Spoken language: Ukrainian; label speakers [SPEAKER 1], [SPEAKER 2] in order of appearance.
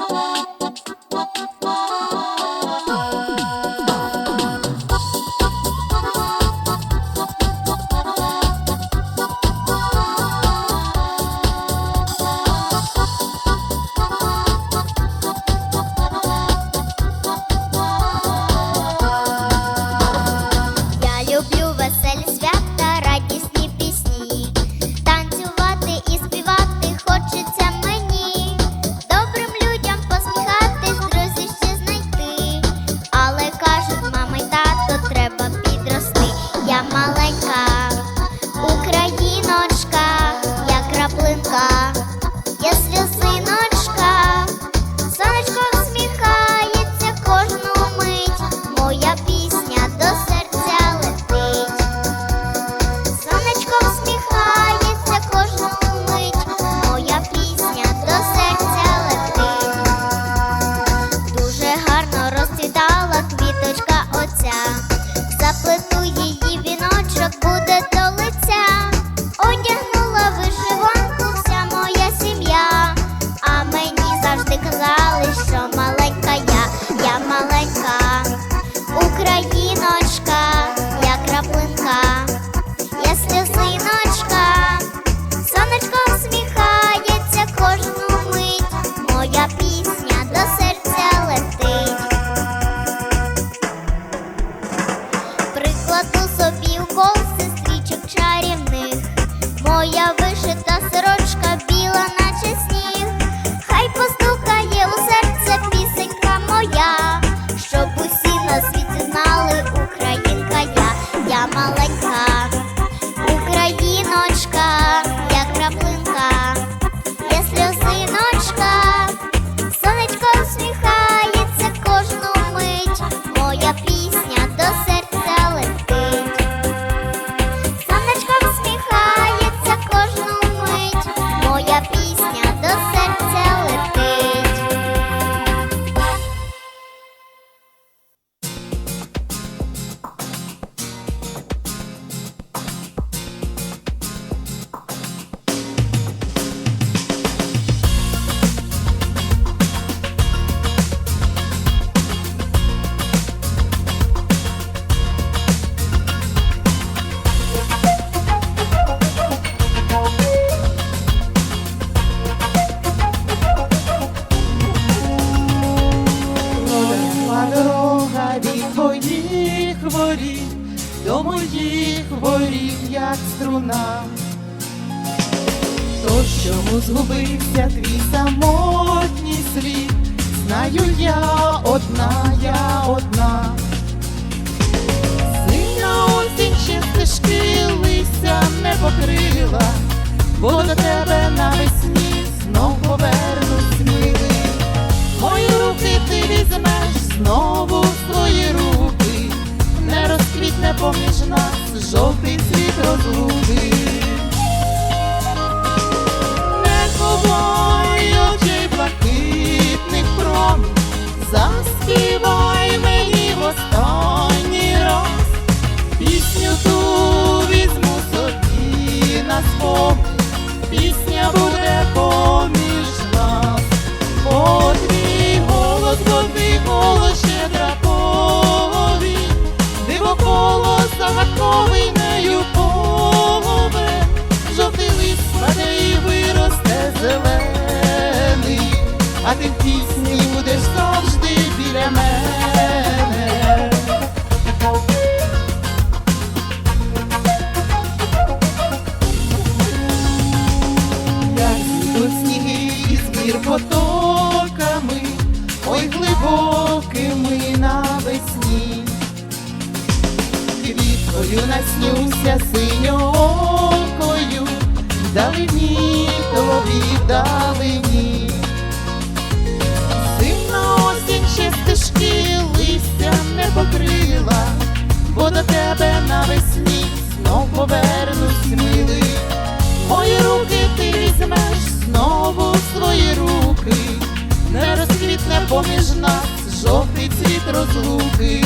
[SPEAKER 1] Oh. Воріт, до моїх воріт, як струна. То чому згубився твій самотній світ, знаю я одна, я одна. Синя осінь ще стежки листя не покрила, бо до тебе навесні а ти в пісні будеш завжди біля мене. Як зійдуть сніги із гір потоками, ой глибокими навесні. Квіткою наснюся синьокою, далині тобі далині. Ще стежки листя не покрила, бо до тебе навесні знов повернусь милий. Мої руки ти візьмеш знову свої руки, не розквітне поміж нас жовтий цвіт розлуки.